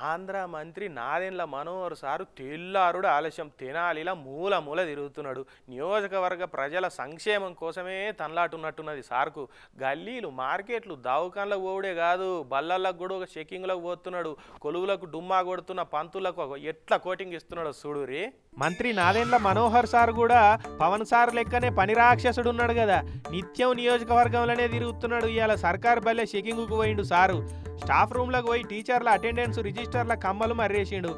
ఆంధ్ర మంత్రి నాదెండ్ల మనోహర్ సారు తెల్లారుడు ఆలస్యం తెనాలిలా మూల మూల తిరుగుతున్నాడు. నియోజకవర్గ ప్రజల సంక్షేమం కోసమే తనలాటున్నట్టున్నది సార్కు. గల్లీలు మార్కెట్లు దవాఖాన్లకు పోవుడే కాదు. బల్లలకు కూడా ఒక చెకింగ్లకు పోతున్నాడు. కొలువులకు డుమ్మా కొడుతున్న పంతులకు ఒక ఎట్లా కోటింగ్ ఇస్తున్నాడు చూడురి మంత్రి నాదెండ్ల మనోహర్ సార్ కూడా పవన్ సార్ లెక్కనే పని రాక్షసుడు ఉన్నాడు కదా. నిత్యం నియోజకవర్గంలోనే తిరుగుతున్నాడు. ఇవాళ సర్కార్ బల్లే చెకింగ్కు పోయిండు సారు. స్టాఫ్ రూమ్లకు పోయి టీచర్ల అటెండెన్స్ రిజిస్టర్ల కమ్మలు మర్రేసిండు.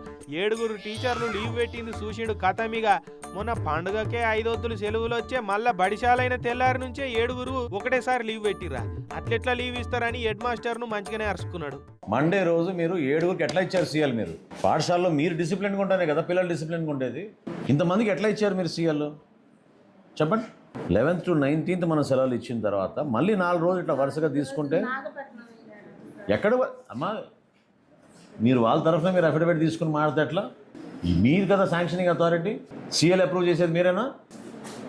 ఏడుగురు టీచర్లు లీవ్ పెట్టింది చూసిండు కథమిగా. మొన్న పండుగకే ఐదొద్దులు సెలవులు వచ్చే మళ్ళా బడిశాలైన తెల్లారి నుంచే ఏడుగురు ఒకటేసారి లీవ్ పెట్టిర్రా. అట్లెట్లా లీవ్ ఇస్తారని హెడ్ మాస్టర్ను మంచిగానే అరుచుకున్నాడు మండే రోజు మీరు ఏడుగురికి ఎట్లా ఇచ్చారు సీఎల్ మీరు? పాఠశాలలో మీరు డిసిప్లిన్గా ఉంటేనే కదా పిల్లలు డిసిప్లిన్గా ఉండేది. ఇంతమందికి ఎట్లా ఇచ్చారు మీరు సీఎల్? చెప్పండి. లెవెన్త్ టు నైన్టీన్త్ మనం సెలవులు ఇచ్చిన తర్వాత మళ్ళీ నాలుగు రోజులు ఇట్లా వరుసగా తీసుకుంటే? ఎక్కడ అమ్మా మీరు వాళ్ళ తరఫున మీరు అఫిడవిట్ తీసుకుని మారితే ఎట్లా? మీరు కదా శాంక్షనింగ్ అథారిటీ సీఎల్ అప్రూవ్ చేసేది మీరేనా?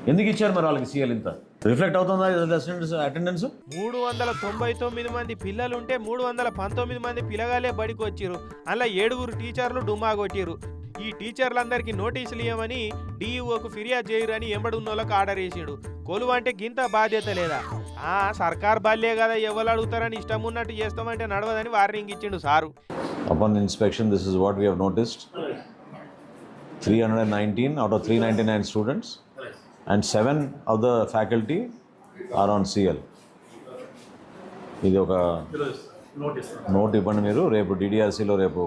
ఎందుకు ఇచ్చారు మరి వాళ్ళకి సీఎల్ ఇంత? రిఫ్లెక్ట్ అవుతుందా అటెండెన్స్ మూడు వందల తొంభై తొమ్మిది మంది పిల్లలు ఉంటే మూడు వందల పంతొమ్మిది మంది పిల్లగాలే బడికి వచ్చిర్రు. అలా ఏడుగురు టీచర్లు డుమ్మా కొట్టిరు ఈ టీచర్లందరికీ నోటీసులు ఇవ్వమని డీఈఓకు ఫిర్యాదు చేయరని ఎంబడున్న వాళ్ళకి ఆర్డర్ వేసాడు. కొలువంటే గింత బాధ్యత లేదా? సర్కార్ బాల్యే కదా ఎవరు అడుగుతారని ఇష్టం ఉన్నట్టు చేస్తామంటే నడవదని వార్నింగ్ ఇచ్చిండు sir Upon inspection, this is what we have noticed. 319 out of 399 students and 7 of the faculty are on CL. ఇది ఒక నోట్ ఇవ్వండి మీరు రేపు డిడిఆర్సీలో రేపు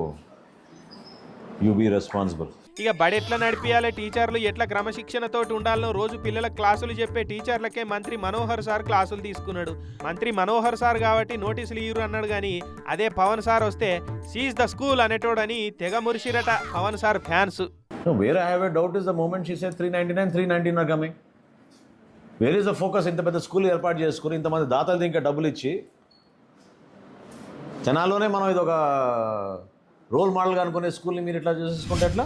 యూ బీ రెస్పాన్సిబుల్ ఇక బడి ఎట్లా నడిపించాలి టీచర్లు ఎట్లా క్రమశిక్షణతోటి ఉండాలనో రోజు పిల్లలకు క్లాసులు చెప్పే టీచర్లకే మంత్రి మనోహర్ సార్ క్లాసులు తీసుకున్నాడు. మంత్రి మనోహర్ సార్ కాబట్టి నోటీసులు ఇయ్యరు అన్నాడు కానీ అదే పవన్ సార్ వస్తే సీజ్ ద స్కూల్ అనేటోడని తెగ మురిసిరట Pavan sir fans. Where I a doubt is the moment she three ninety nine three nineteen are coming where is the focus ఇంత పెద్ద స్కూల్ ఏర్పాటు చేసుకుని ఇంతమంది దాతలు ఇంకా డబ్బులు ఇచ్చి జనాల్లోనే మనం ఇది ఒక రోల్ మోడల్గా అనుకునే స్కూల్ని మీరు ఇట్లా చూసేసుకుంటే ఎట్లా?